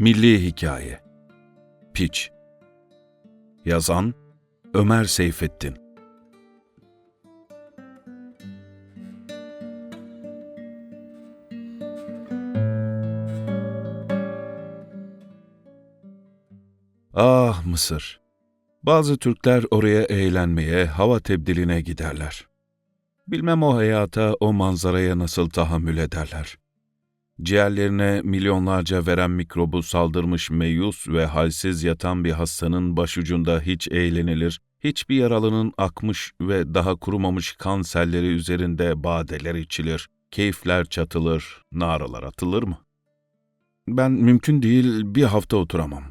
Milli Hikaye Piç Yazan Ömer Seyfettin Ah Mısır! Bazı Türkler oraya eğlenmeye, hava tebdiline giderler. Bilmem o hayata, o manzaraya nasıl tahammül ederler. Ciğerlerine milyonlarca veren mikrobu saldırmış meyus ve halsiz yatan bir hastanın başucunda hiç eğlenilir, hiçbir yaralının akmış ve daha kurumamış kan selleri üzerinde badeler içilir, keyifler çatılır, naralar atılır mı? Ben mümkün değil bir hafta oturamam.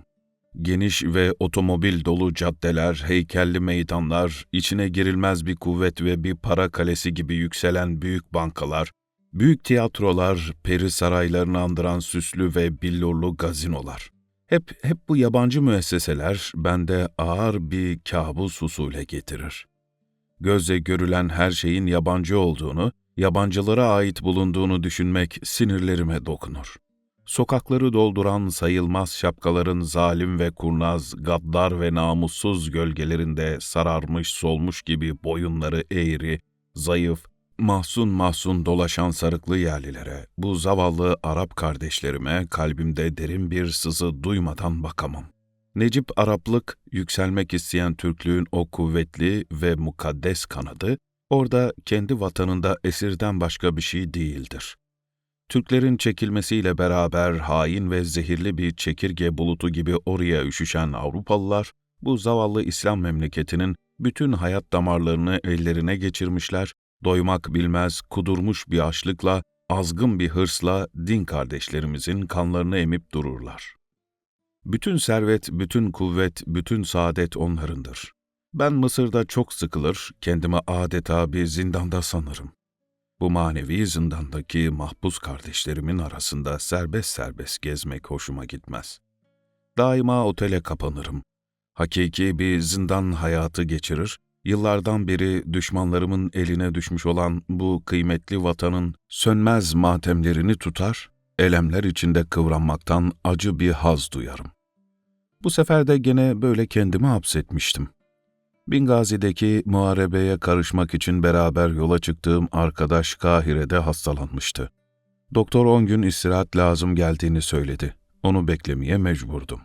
Geniş ve otomobil dolu caddeler, heykelli meydanlar, içine girilmez bir kuvvet ve bir para kalesi gibi yükselen büyük bankalar, büyük tiyatrolar, peri saraylarını andıran süslü ve billurlu gazinolar. Hep, hep bu yabancı müesseseler bende ağır bir kabus husule getirir. Gözle görülen her şeyin yabancı olduğunu, yabancılara ait bulunduğunu düşünmek sinirlerime dokunur sokakları dolduran sayılmaz şapkaların zalim ve kurnaz, gaddar ve namussuz gölgelerinde sararmış solmuş gibi boyunları eğri, zayıf, mahzun mahzun dolaşan sarıklı yerlilere, bu zavallı Arap kardeşlerime kalbimde derin bir sızı duymadan bakamam. Necip Araplık, yükselmek isteyen Türklüğün o kuvvetli ve mukaddes kanadı, orada kendi vatanında esirden başka bir şey değildir. Türklerin çekilmesiyle beraber hain ve zehirli bir çekirge bulutu gibi oraya üşüşen Avrupalılar, bu zavallı İslam memleketinin bütün hayat damarlarını ellerine geçirmişler, doymak bilmez kudurmuş bir açlıkla, azgın bir hırsla din kardeşlerimizin kanlarını emip dururlar. Bütün servet, bütün kuvvet, bütün saadet onlarındır. Ben Mısır'da çok sıkılır, kendimi adeta bir zindanda sanırım. Bu manevi zindandaki mahpus kardeşlerimin arasında serbest serbest gezmek hoşuma gitmez. Daima otele kapanırım. Hakiki bir zindan hayatı geçirir, yıllardan beri düşmanlarımın eline düşmüş olan bu kıymetli vatanın sönmez matemlerini tutar, elemler içinde kıvranmaktan acı bir haz duyarım. Bu sefer de gene böyle kendimi hapsetmiştim. Bingazi'deki muharebeye karışmak için beraber yola çıktığım arkadaş Kahire'de hastalanmıştı. Doktor 10 gün istirahat lazım geldiğini söyledi. Onu beklemeye mecburdum.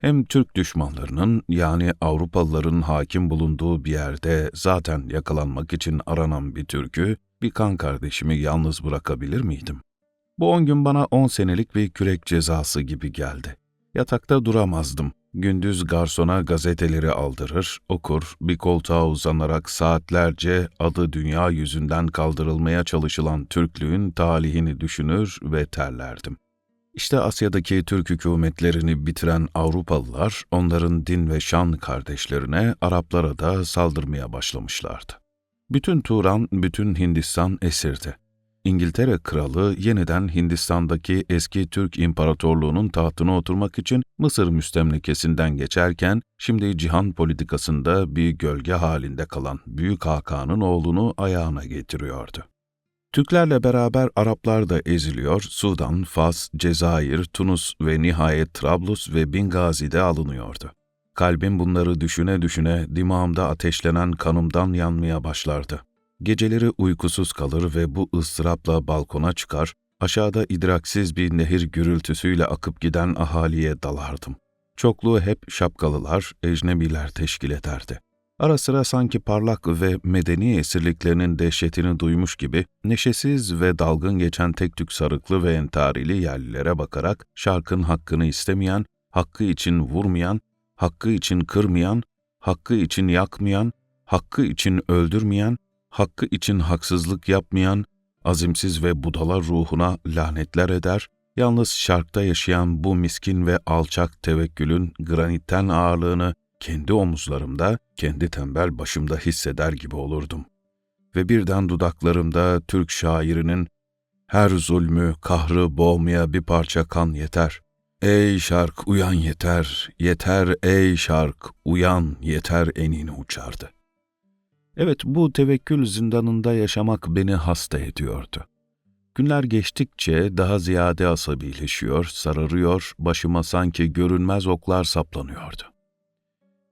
Hem Türk düşmanlarının yani Avrupalıların hakim bulunduğu bir yerde zaten yakalanmak için aranan bir Türk'ü, bir kan kardeşimi yalnız bırakabilir miydim? Bu on gün bana on senelik bir kürek cezası gibi geldi. Yatakta duramazdım. Gündüz garsona gazeteleri aldırır, okur, bir koltuğa uzanarak saatlerce adı dünya yüzünden kaldırılmaya çalışılan Türklüğün talihini düşünür ve terlerdim. İşte Asya'daki Türk hükümetlerini bitiren Avrupalılar, onların din ve şan kardeşlerine, Araplara da saldırmaya başlamışlardı. Bütün Turan, bütün Hindistan esirdi. İngiltere kralı yeniden Hindistan'daki eski Türk İmparatorluğu'nun tahtına oturmak için Mısır müstemlekesinden geçerken, şimdi cihan politikasında bir gölge halinde kalan Büyük Hakan'ın oğlunu ayağına getiriyordu. Türklerle beraber Araplar da eziliyor, Sudan, Fas, Cezayir, Tunus ve nihayet Trablus ve Bingazi'de alınıyordu. Kalbim bunları düşüne düşüne dimağımda ateşlenen kanımdan yanmaya başlardı. Geceleri uykusuz kalır ve bu ıstırapla balkona çıkar, aşağıda idraksiz bir nehir gürültüsüyle akıp giden ahaliye dalardım. Çokluğu hep şapkalılar, ecnebiler teşkil ederdi. Ara sıra sanki parlak ve medeni esirliklerinin dehşetini duymuş gibi neşesiz ve dalgın geçen tek tük sarıklı ve entarili yerlilere bakarak şarkın hakkını istemeyen, hakkı için vurmayan, hakkı için kırmayan, hakkı için yakmayan, hakkı için öldürmeyen, hakkı için haksızlık yapmayan, azimsiz ve budala ruhuna lanetler eder, yalnız şarkta yaşayan bu miskin ve alçak tevekkülün granitten ağırlığını kendi omuzlarımda, kendi tembel başımda hisseder gibi olurdum. Ve birden dudaklarımda Türk şairinin her zulmü, kahrı boğmaya bir parça kan yeter. Ey şark uyan yeter, yeter ey şark uyan yeter enini uçardı. Evet, bu tevekkül zindanında yaşamak beni hasta ediyordu. Günler geçtikçe daha ziyade asabileşiyor, sararıyor, başıma sanki görünmez oklar saplanıyordu.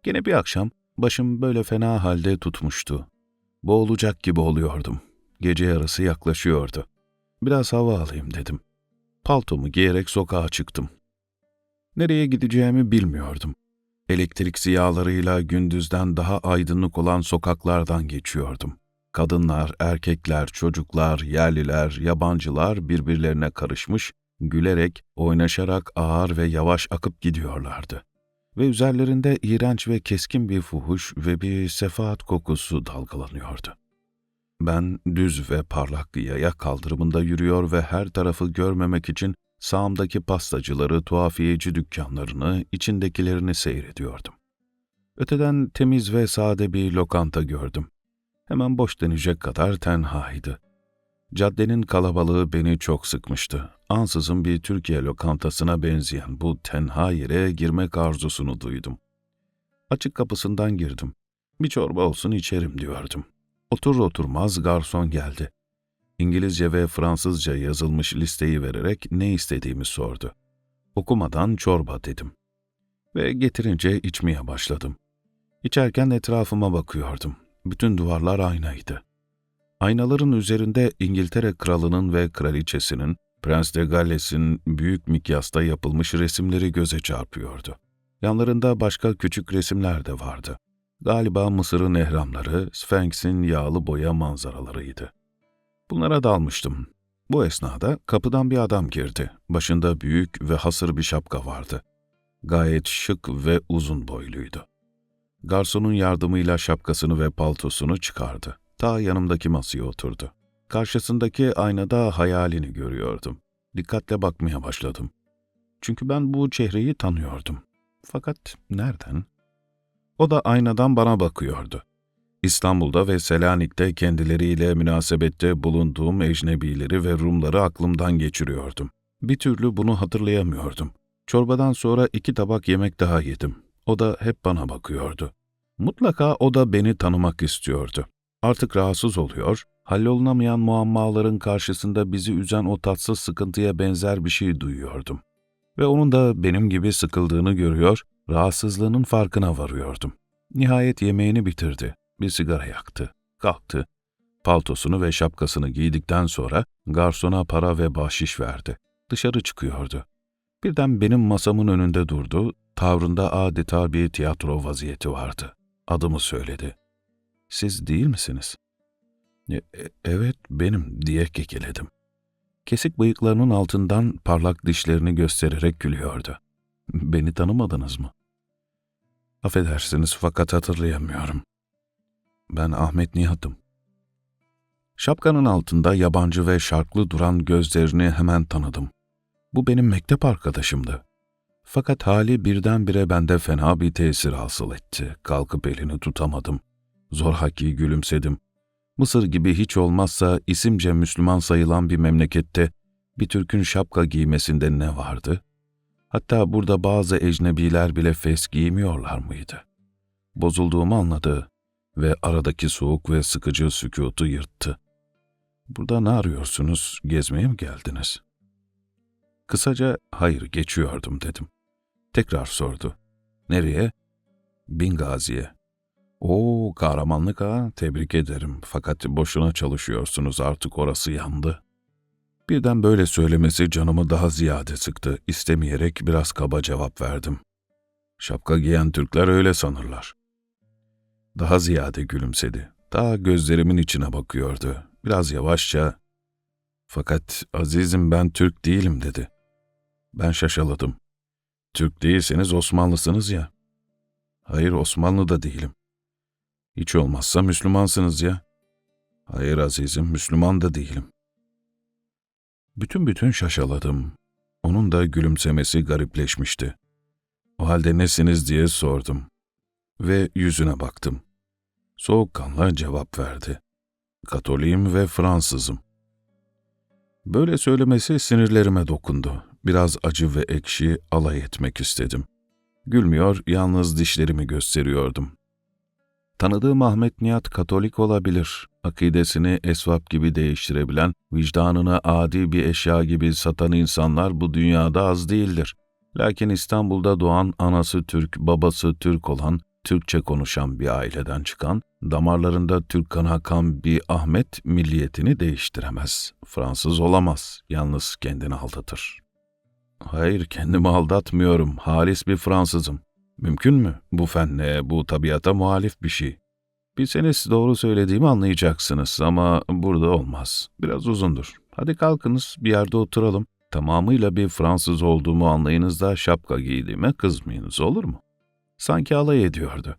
Gene bir akşam başım böyle fena halde tutmuştu. Boğulacak gibi oluyordum. Gece yarısı yaklaşıyordu. Biraz hava alayım dedim. Paltomu giyerek sokağa çıktım. Nereye gideceğimi bilmiyordum. Elektrik ziyalarıyla gündüzden daha aydınlık olan sokaklardan geçiyordum. Kadınlar, erkekler, çocuklar, yerliler, yabancılar birbirlerine karışmış, gülerek, oynaşarak ağır ve yavaş akıp gidiyorlardı. Ve üzerlerinde iğrenç ve keskin bir fuhuş ve bir sefaat kokusu dalgalanıyordu. Ben düz ve parlak yaya kaldırımında yürüyor ve her tarafı görmemek için sağımdaki pastacıları, tuhafiyeci dükkanlarını, içindekilerini seyrediyordum. Öteden temiz ve sade bir lokanta gördüm. Hemen boş denecek kadar tenhaydı. Caddenin kalabalığı beni çok sıkmıştı. Ansızın bir Türkiye lokantasına benzeyen bu tenha yere girmek arzusunu duydum. Açık kapısından girdim. Bir çorba olsun içerim diyordum. Otur oturmaz garson geldi. İngilizce ve Fransızca yazılmış listeyi vererek ne istediğimi sordu. Okumadan çorba dedim. Ve getirince içmeye başladım. İçerken etrafıma bakıyordum. Bütün duvarlar aynaydı. Aynaların üzerinde İngiltere kralının ve kraliçesinin, Prens de Galles'in büyük mikyasta yapılmış resimleri göze çarpıyordu. Yanlarında başka küçük resimler de vardı. Galiba Mısır'ın ehramları, Sphinx'in yağlı boya manzaralarıydı. Bunlara dalmıştım. Bu esnada kapıdan bir adam girdi. Başında büyük ve hasır bir şapka vardı. Gayet şık ve uzun boyluydu. Garsonun yardımıyla şapkasını ve paltosunu çıkardı. Ta yanımdaki masaya oturdu. Karşısındaki aynada hayalini görüyordum. Dikkatle bakmaya başladım. Çünkü ben bu çehreyi tanıyordum. Fakat nereden? O da aynadan bana bakıyordu. İstanbul'da ve Selanik'te kendileriyle münasebette bulunduğum ecnebileri ve Rumları aklımdan geçiriyordum. Bir türlü bunu hatırlayamıyordum. Çorbadan sonra iki tabak yemek daha yedim. O da hep bana bakıyordu. Mutlaka o da beni tanımak istiyordu. Artık rahatsız oluyor, hallolunamayan muammaların karşısında bizi üzen o tatsız sıkıntıya benzer bir şey duyuyordum. Ve onun da benim gibi sıkıldığını görüyor, rahatsızlığının farkına varıyordum. Nihayet yemeğini bitirdi. Bir sigara yaktı. Kalktı. Paltosunu ve şapkasını giydikten sonra garsona para ve bahşiş verdi. Dışarı çıkıyordu. Birden benim masamın önünde durdu, tavrında adeta bir tiyatro vaziyeti vardı. Adımı söyledi. Siz değil misiniz? E, e, evet, benim diye kekeledim. Kesik bıyıklarının altından parlak dişlerini göstererek gülüyordu. Beni tanımadınız mı? Affedersiniz fakat hatırlayamıyorum. Ben Ahmet Nihat'ım. Şapkanın altında yabancı ve şarklı duran gözlerini hemen tanıdım. Bu benim mektep arkadaşımdı. Fakat hali birdenbire bende fena bir tesir hasıl etti. Kalkıp elini tutamadım. Zorhaki gülümsedim. Mısır gibi hiç olmazsa isimce Müslüman sayılan bir memlekette bir Türk'ün şapka giymesinde ne vardı? Hatta burada bazı ecnebiler bile fes giymiyorlar mıydı? Bozulduğumu anladı ve aradaki soğuk ve sıkıcı sükutu yırttı. Burada ne arıyorsunuz, gezmeye mi geldiniz? Kısaca hayır geçiyordum dedim. Tekrar sordu. Nereye? Bingazi'ye. Oo kahramanlık ha, tebrik ederim. Fakat boşuna çalışıyorsunuz artık orası yandı. Birden böyle söylemesi canımı daha ziyade sıktı. İstemeyerek biraz kaba cevap verdim. Şapka giyen Türkler öyle sanırlar. Daha ziyade gülümsedi. Daha gözlerimin içine bakıyordu. Biraz yavaşça, fakat azizim ben Türk değilim dedi. Ben şaşaladım. Türk değilseniz Osmanlısınız ya. Hayır Osmanlı da değilim. Hiç olmazsa Müslümansınız ya. Hayır azizim Müslüman da değilim. Bütün bütün şaşaladım. Onun da gülümsemesi garipleşmişti. O halde nesiniz diye sordum. Ve yüzüne baktım. Soğukkanlı cevap verdi. Katoliyim ve Fransızım. Böyle söylemesi sinirlerime dokundu. Biraz acı ve ekşi alay etmek istedim. Gülmüyor, yalnız dişlerimi gösteriyordum. Tanıdığım Ahmet Nihat Katolik olabilir. Akidesini esvap gibi değiştirebilen, vicdanını adi bir eşya gibi satan insanlar bu dünyada az değildir. Lakin İstanbul'da doğan anası Türk, babası Türk olan, Türkçe konuşan bir aileden çıkan, damarlarında Türk kanı akan bir Ahmet milliyetini değiştiremez. Fransız olamaz, yalnız kendini aldatır. Hayır, kendimi aldatmıyorum, halis bir Fransızım. Mümkün mü? Bu fenne, bu tabiata muhalif bir şey. Bilseniz doğru söylediğimi anlayacaksınız ama burada olmaz. Biraz uzundur. Hadi kalkınız, bir yerde oturalım. Tamamıyla bir Fransız olduğumu anlayınız şapka giydiğime kızmayınız olur mu? Sanki alay ediyordu.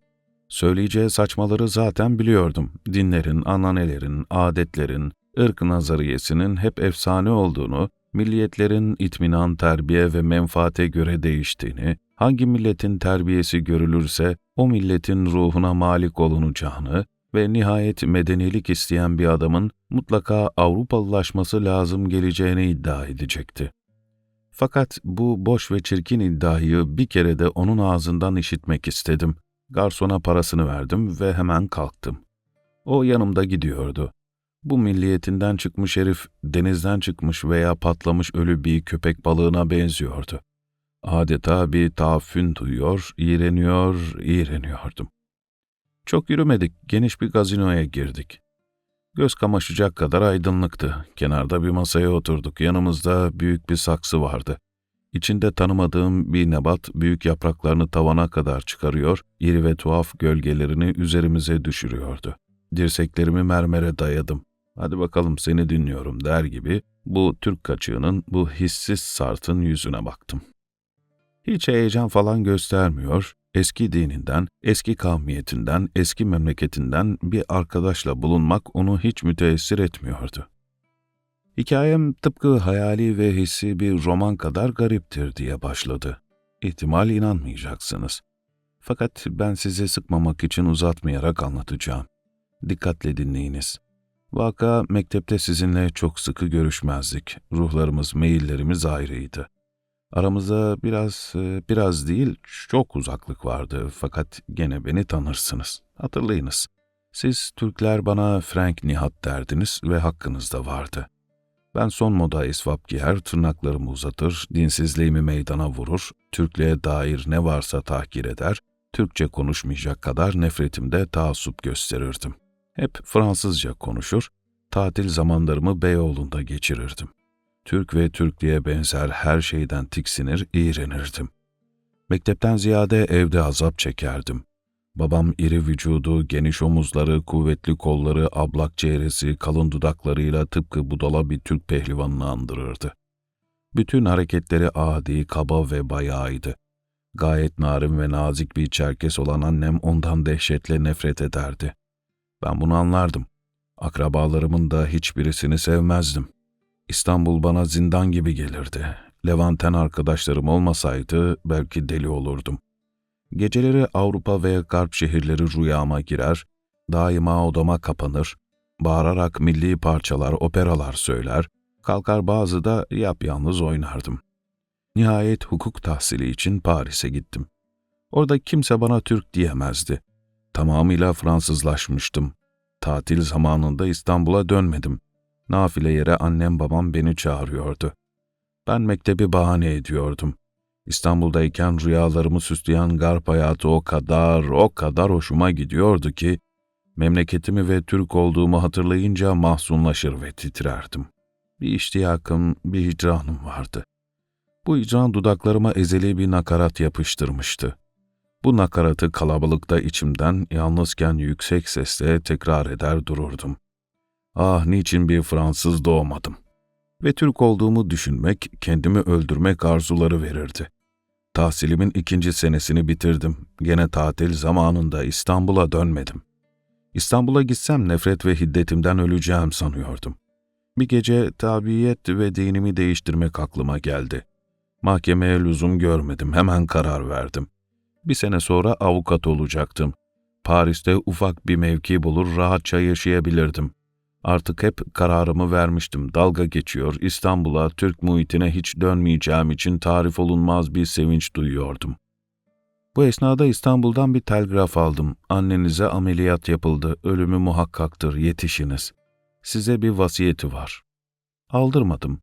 Söyleyeceği saçmaları zaten biliyordum. Dinlerin, ananelerin, adetlerin, ırk nazariyesinin hep efsane olduğunu, milliyetlerin itminan, terbiye ve menfaate göre değiştiğini, hangi milletin terbiyesi görülürse o milletin ruhuna malik olunacağını ve nihayet medenilik isteyen bir adamın mutlaka Avrupalılaşması lazım geleceğini iddia edecekti. Fakat bu boş ve çirkin iddiayı bir kere de onun ağzından işitmek istedim. Garsona parasını verdim ve hemen kalktım. O yanımda gidiyordu. Bu milliyetinden çıkmış herif denizden çıkmış veya patlamış ölü bir köpek balığına benziyordu. Adeta bir taaffün duyuyor, iğreniyor, iğreniyordum. Çok yürümedik, geniş bir gazinoya girdik. Göz kamaşacak kadar aydınlıktı. Kenarda bir masaya oturduk. Yanımızda büyük bir saksı vardı. İçinde tanımadığım bir nebat büyük yapraklarını tavana kadar çıkarıyor, iri ve tuhaf gölgelerini üzerimize düşürüyordu. Dirseklerimi mermere dayadım. Hadi bakalım seni dinliyorum der gibi bu Türk kaçığının bu hissiz sartın yüzüne baktım. Hiç heyecan falan göstermiyor, eski dininden, eski kavmiyetinden, eski memleketinden bir arkadaşla bulunmak onu hiç müteessir etmiyordu. Hikayem tıpkı hayali ve hissi bir roman kadar gariptir diye başladı. İhtimal inanmayacaksınız. Fakat ben sizi sıkmamak için uzatmayarak anlatacağım. Dikkatle dinleyiniz. Vaka mektepte sizinle çok sıkı görüşmezdik. Ruhlarımız, meyillerimiz ayrıydı. Aramızda biraz, e, biraz değil, çok uzaklık vardı fakat gene beni tanırsınız. Hatırlayınız. Siz Türkler bana Frank Nihat derdiniz ve hakkınız da vardı. Ben son moda esvap giyer, tırnaklarımı uzatır, dinsizliğimi meydana vurur, Türklüğe dair ne varsa tahkir eder, Türkçe konuşmayacak kadar nefretimde taassup gösterirdim. Hep Fransızca konuşur, tatil zamanlarımı Beyoğlu'nda geçirirdim. Türk ve Türklüğe benzer her şeyden tiksinir, iğrenirdim. Mektepten ziyade evde azap çekerdim. Babam iri vücudu, geniş omuzları, kuvvetli kolları, ablak çehresi, kalın dudaklarıyla tıpkı budala bir Türk pehlivanını andırırdı. Bütün hareketleri adi, kaba ve bayağıydı. Gayet narin ve nazik bir çerkes olan annem ondan dehşetle nefret ederdi. Ben bunu anlardım. Akrabalarımın da hiçbirisini sevmezdim. İstanbul bana zindan gibi gelirdi. Levanten arkadaşlarım olmasaydı belki deli olurdum. Geceleri Avrupa ve Garp şehirleri rüyama girer, daima odama kapanır, bağırarak milli parçalar, operalar söyler, kalkar bazı da yapyalnız oynardım. Nihayet hukuk tahsili için Paris'e gittim. Orada kimse bana Türk diyemezdi. Tamamıyla Fransızlaşmıştım. Tatil zamanında İstanbul'a dönmedim. Nafile yere annem babam beni çağırıyordu. Ben mektebi bahane ediyordum. İstanbul'dayken rüyalarımı süsleyen garp hayatı o kadar, o kadar hoşuma gidiyordu ki, memleketimi ve Türk olduğumu hatırlayınca mahzunlaşır ve titrerdim. Bir iştiyakım, bir hicranım vardı. Bu hicran dudaklarıma ezeli bir nakarat yapıştırmıştı. Bu nakaratı kalabalıkta içimden yalnızken yüksek sesle tekrar eder dururdum. Ah niçin bir Fransız doğmadım. Ve Türk olduğumu düşünmek, kendimi öldürmek arzuları verirdi. Tahsilimin ikinci senesini bitirdim. Gene tatil zamanında İstanbul'a dönmedim. İstanbul'a gitsem nefret ve hiddetimden öleceğim sanıyordum. Bir gece tabiyet ve dinimi değiştirmek aklıma geldi. Mahkemeye lüzum görmedim, hemen karar verdim. Bir sene sonra avukat olacaktım. Paris'te ufak bir mevki bulur rahatça yaşayabilirdim. Artık hep kararımı vermiştim. Dalga geçiyor, İstanbul'a, Türk muhitine hiç dönmeyeceğim için tarif olunmaz bir sevinç duyuyordum. Bu esnada İstanbul'dan bir telgraf aldım. Annenize ameliyat yapıldı. Ölümü muhakkaktır. Yetişiniz. Size bir vasiyeti var. Aldırmadım.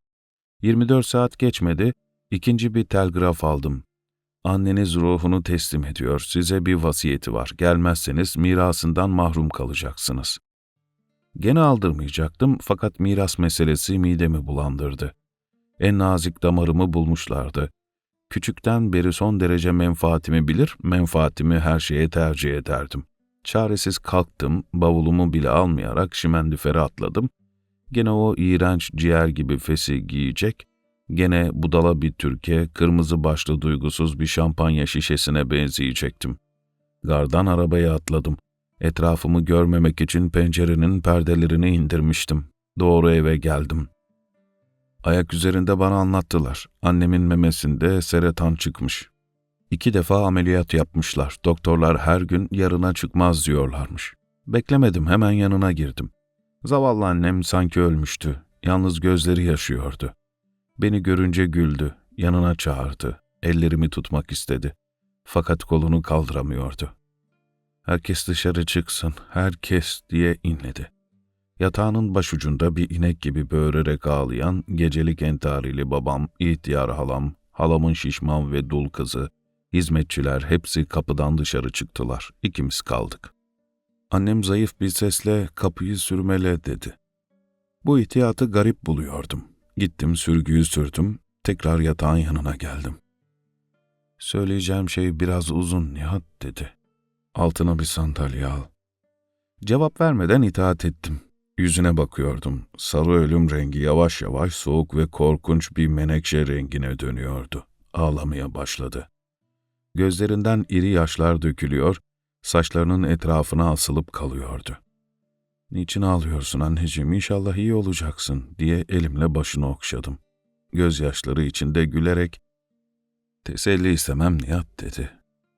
24 saat geçmedi. ikinci bir telgraf aldım. Anneniz ruhunu teslim ediyor. Size bir vasiyeti var. Gelmezseniz mirasından mahrum kalacaksınız. Gene aldırmayacaktım fakat miras meselesi midemi bulandırdı. En nazik damarımı bulmuşlardı. Küçükten beri son derece menfaatimi bilir, menfaatimi her şeye tercih ederdim. Çaresiz kalktım, bavulumu bile almayarak şimendifere atladım. Gene o iğrenç ciğer gibi fesi giyecek, gene budala bir türke, kırmızı başlı duygusuz bir şampanya şişesine benzeyecektim. Gardan arabaya atladım. Etrafımı görmemek için pencerenin perdelerini indirmiştim. Doğru eve geldim. Ayak üzerinde bana anlattılar. Annemin memesinde seretan çıkmış. İki defa ameliyat yapmışlar. Doktorlar her gün yarına çıkmaz diyorlarmış. Beklemedim hemen yanına girdim. Zavallı annem sanki ölmüştü. Yalnız gözleri yaşıyordu. Beni görünce güldü. Yanına çağırdı. Ellerimi tutmak istedi. Fakat kolunu kaldıramıyordu. Herkes dışarı çıksın, herkes diye inledi. Yatağının başucunda bir inek gibi böğürerek ağlayan gecelik entarili babam, ihtiyar halam, halamın şişman ve dul kızı, hizmetçiler hepsi kapıdan dışarı çıktılar. İkimiz kaldık. Annem zayıf bir sesle kapıyı sürmele dedi. Bu ihtiyatı garip buluyordum. Gittim sürgüyü sürdüm, tekrar yatağın yanına geldim. Söyleyeceğim şey biraz uzun Nihat dedi. Altına bir sandalye al. Cevap vermeden itaat ettim. Yüzüne bakıyordum. Sarı ölüm rengi yavaş yavaş soğuk ve korkunç bir menekşe rengine dönüyordu. Ağlamaya başladı. Gözlerinden iri yaşlar dökülüyor, saçlarının etrafına asılıp kalıyordu. ''Niçin ağlıyorsun anneciğim, İnşallah iyi olacaksın.'' diye elimle başını okşadım. Gözyaşları içinde gülerek, ''Teselli istemem Nihat.'' dedi.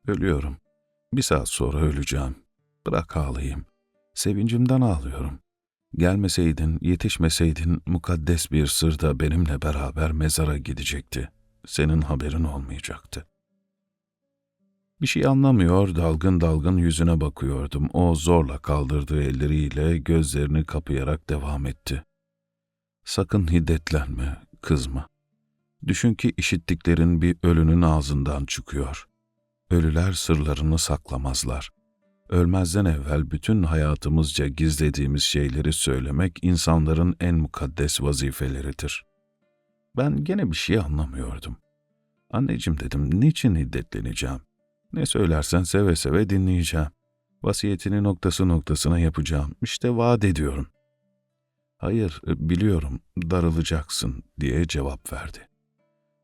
''Ölüyorum. Bir saat sonra öleceğim. Bırak ağlayayım. Sevincimden ağlıyorum. Gelmeseydin, yetişmeseydin mukaddes bir sırda benimle beraber mezara gidecekti. Senin haberin olmayacaktı. Bir şey anlamıyor, dalgın dalgın yüzüne bakıyordum. O zorla kaldırdığı elleriyle gözlerini kapayarak devam etti. Sakın hiddetlenme, kızma. Düşün ki işittiklerin bir ölünün ağzından çıkıyor. Ölüler sırlarını saklamazlar. Ölmezden evvel bütün hayatımızca gizlediğimiz şeyleri söylemek insanların en mukaddes vazifeleridir. Ben gene bir şey anlamıyordum. Anneciğim dedim, niçin hiddetleneceğim? Ne söylersen seve seve dinleyeceğim. Vasiyetini noktası noktasına yapacağım. İşte vaat ediyorum. Hayır, biliyorum, darılacaksın diye cevap verdi.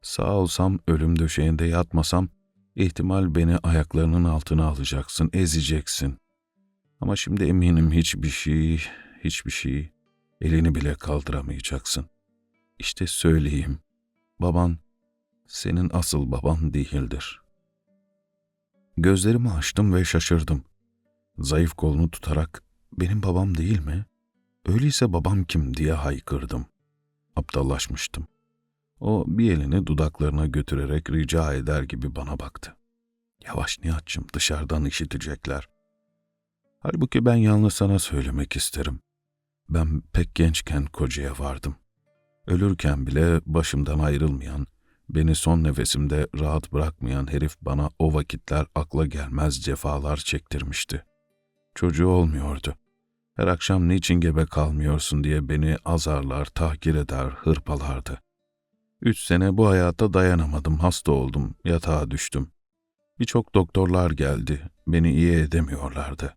Sağ olsam, ölüm döşeğinde yatmasam, İhtimal beni ayaklarının altına alacaksın, ezeceksin. Ama şimdi eminim hiçbir şey, hiçbir şey, elini bile kaldıramayacaksın. İşte söyleyeyim, baban senin asıl baban değildir. Gözlerimi açtım ve şaşırdım. Zayıf kolunu tutarak, benim babam değil mi? Öyleyse babam kim diye haykırdım. Aptallaşmıştım. O bir elini dudaklarına götürerek rica eder gibi bana baktı. Yavaş Nihat'cığım dışarıdan işitecekler. Halbuki ben yalnız sana söylemek isterim. Ben pek gençken kocaya vardım. Ölürken bile başımdan ayrılmayan, beni son nefesimde rahat bırakmayan herif bana o vakitler akla gelmez cefalar çektirmişti. Çocuğu olmuyordu. Her akşam niçin gebe kalmıyorsun diye beni azarlar, tahkir eder, hırpalardı. Üç sene bu hayata dayanamadım, hasta oldum, yatağa düştüm. Birçok doktorlar geldi, beni iyi edemiyorlardı.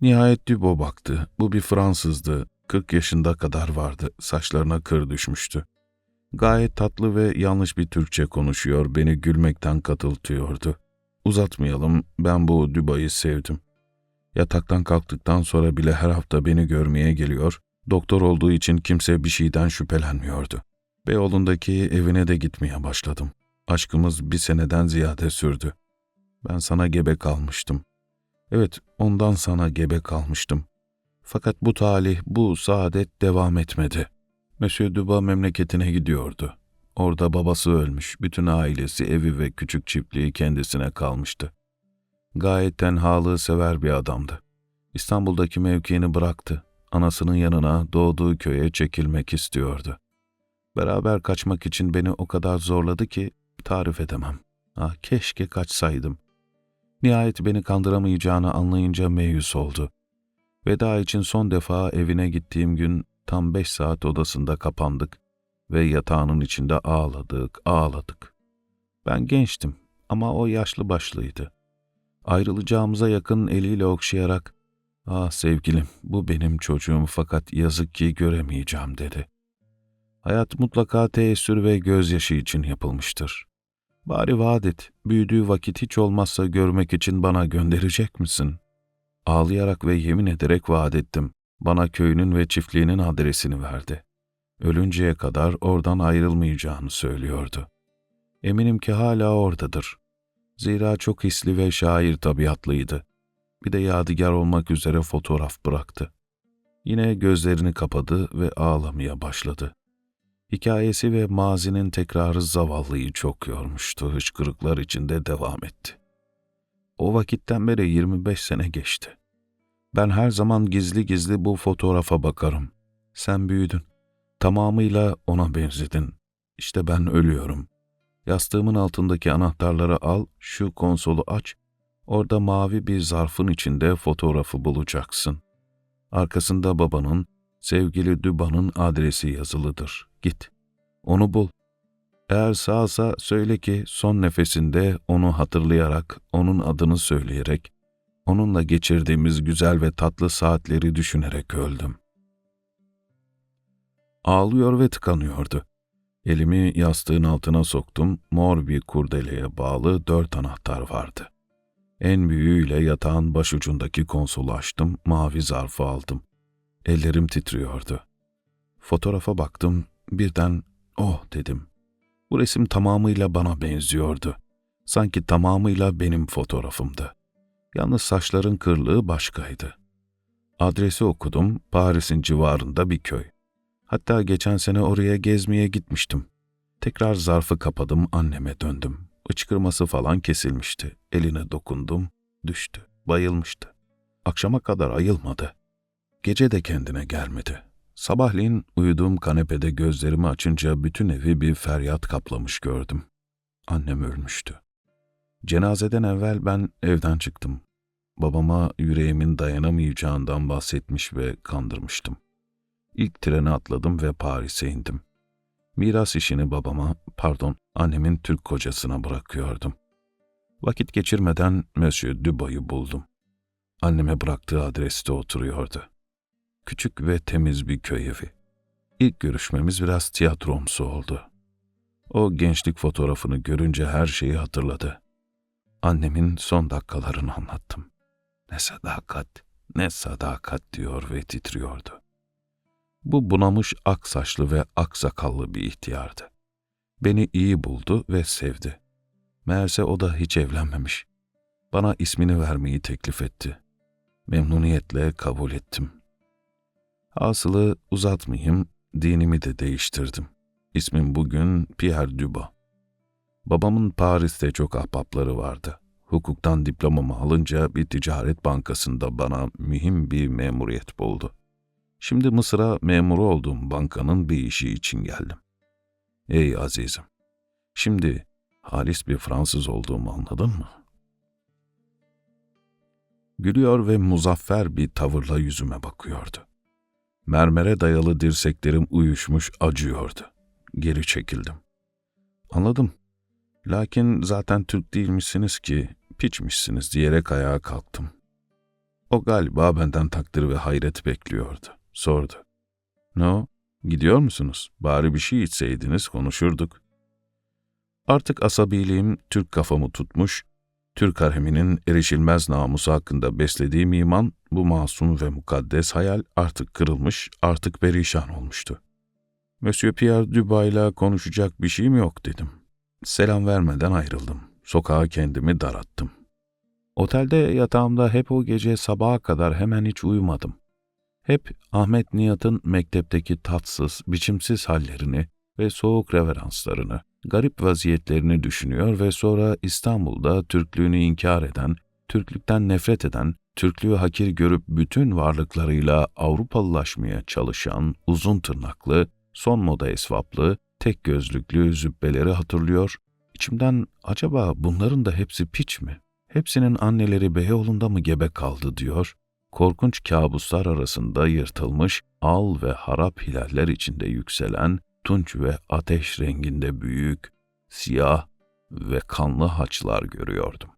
Nihayet Dubo baktı, bu bir Fransızdı, 40 yaşında kadar vardı, saçlarına kır düşmüştü. Gayet tatlı ve yanlış bir Türkçe konuşuyor, beni gülmekten katıltıyordu. Uzatmayalım, ben bu Duba'yı sevdim. Yataktan kalktıktan sonra bile her hafta beni görmeye geliyor, doktor olduğu için kimse bir şeyden şüphelenmiyordu. Beyoğlu'ndaki evine de gitmeye başladım. Aşkımız bir seneden ziyade sürdü. Ben sana gebe kalmıştım. Evet, ondan sana gebe kalmıştım. Fakat bu talih, bu saadet devam etmedi. Monsieur Duba memleketine gidiyordu. Orada babası ölmüş, bütün ailesi, evi ve küçük çiftliği kendisine kalmıştı. Gayet tenhalığı sever bir adamdı. İstanbul'daki mevkiini bıraktı. Anasının yanına doğduğu köye çekilmek istiyordu. Beraber kaçmak için beni o kadar zorladı ki tarif edemem. Ah keşke kaçsaydım. Nihayet beni kandıramayacağını anlayınca meyus oldu. Veda için son defa evine gittiğim gün tam beş saat odasında kapandık ve yatağının içinde ağladık, ağladık. Ben gençtim ama o yaşlı başlıydı. Ayrılacağımıza yakın eliyle okşayarak, ''Ah sevgilim, bu benim çocuğum fakat yazık ki göremeyeceğim.'' dedi. Hayat mutlaka teessür ve gözyaşı için yapılmıştır. Bari vaat et, büyüdüğü vakit hiç olmazsa görmek için bana gönderecek misin? Ağlayarak ve yemin ederek vaat ettim. Bana köyünün ve çiftliğinin adresini verdi. Ölünceye kadar oradan ayrılmayacağını söylüyordu. Eminim ki hala oradadır. Zira çok hisli ve şair tabiatlıydı. Bir de yadigar olmak üzere fotoğraf bıraktı. Yine gözlerini kapadı ve ağlamaya başladı. Hikayesi ve mazinin tekrarı zavallıyı çok yormuştu, hıçkırıklar içinde devam etti. O vakitten beri 25 sene geçti. Ben her zaman gizli gizli bu fotoğrafa bakarım. Sen büyüdün. Tamamıyla ona benzedin. İşte ben ölüyorum. Yastığımın altındaki anahtarları al, şu konsolu aç. Orada mavi bir zarfın içinde fotoğrafı bulacaksın. Arkasında babanın, sevgili Düban'ın adresi yazılıdır. Git. Onu bul. Eğer sağsa söyle ki son nefesinde onu hatırlayarak, onun adını söyleyerek, onunla geçirdiğimiz güzel ve tatlı saatleri düşünerek öldüm. Ağlıyor ve tıkanıyordu. Elimi yastığın altına soktum, mor bir kurdeleye bağlı dört anahtar vardı. En büyüğüyle yatağın başucundaki konsolu açtım, mavi zarfı aldım. Ellerim titriyordu. Fotoğrafa baktım, birden oh dedim. Bu resim tamamıyla bana benziyordu. Sanki tamamıyla benim fotoğrafımdı. Yalnız saçların kırlığı başkaydı. Adresi okudum, Paris'in civarında bir köy. Hatta geçen sene oraya gezmeye gitmiştim. Tekrar zarfı kapadım, anneme döndüm. Içkırması falan kesilmişti. Eline dokundum, düştü, bayılmıştı. Akşama kadar ayılmadı. Gece de kendine gelmedi. Sabahleyin uyuduğum kanepede gözlerimi açınca bütün evi bir feryat kaplamış gördüm. Annem ölmüştü. Cenazeden evvel ben evden çıktım. Babama yüreğimin dayanamayacağından bahsetmiş ve kandırmıştım. İlk trene atladım ve Paris'e indim. Miras işini babama, pardon annemin Türk kocasına bırakıyordum. Vakit geçirmeden Monsieur Dubois'u buldum. Anneme bıraktığı adreste oturuyordu. Küçük ve temiz bir köy evi. İlk görüşmemiz biraz tiyatromsu oldu. O gençlik fotoğrafını görünce her şeyi hatırladı. Annemin son dakikalarını anlattım. Ne sadakat, ne sadakat diyor ve titriyordu. Bu bunamış ak saçlı ve ak sakallı bir ihtiyardı. Beni iyi buldu ve sevdi. Meğerse o da hiç evlenmemiş. Bana ismini vermeyi teklif etti. Memnuniyetle kabul ettim. Asılı uzatmayayım, dinimi de değiştirdim. İsmim bugün Pierre Duba. Babamın Paris'te çok ahbapları vardı. Hukuktan diplomamı alınca bir ticaret bankasında bana mühim bir memuriyet buldu. Şimdi Mısır'a memuru olduğum bankanın bir işi için geldim. Ey azizim, şimdi halis bir Fransız olduğumu anladın mı? Gülüyor ve muzaffer bir tavırla yüzüme bakıyordu. Mermere dayalı dirseklerim uyuşmuş acıyordu. Geri çekildim. Anladım. Lakin zaten Türk değilmişsiniz ki, piçmişsiniz diyerek ayağa kalktım. O galiba benden takdir ve hayret bekliyordu. Sordu. No, gidiyor musunuz? Bari bir şey içseydiniz konuşurduk. Artık asabiliğim Türk kafamı tutmuş, Türk hareminin erişilmez namusu hakkında beslediğim iman, bu masum ve mukaddes hayal artık kırılmış, artık perişan olmuştu. Monsieur Pierre Dubay'la konuşacak bir şeyim yok dedim. Selam vermeden ayrıldım. Sokağa kendimi darattım. Otelde yatağımda hep o gece sabaha kadar hemen hiç uyumadım. Hep Ahmet Nihat'ın mektepteki tatsız, biçimsiz hallerini ve soğuk reveranslarını, garip vaziyetlerini düşünüyor ve sonra İstanbul'da Türklüğünü inkar eden, Türklükten nefret eden, Türklüğü hakir görüp bütün varlıklarıyla Avrupalılaşmaya çalışan uzun tırnaklı, son moda esvaplı, tek gözlüklü zübbeleri hatırlıyor. İçimden acaba bunların da hepsi piç mi? Hepsinin anneleri Beyoğlu'nda mı gebe kaldı diyor. Korkunç kabuslar arasında yırtılmış, al ve harap hilaller içinde yükselen, tunç ve ateş renginde büyük, siyah ve kanlı haçlar görüyordum.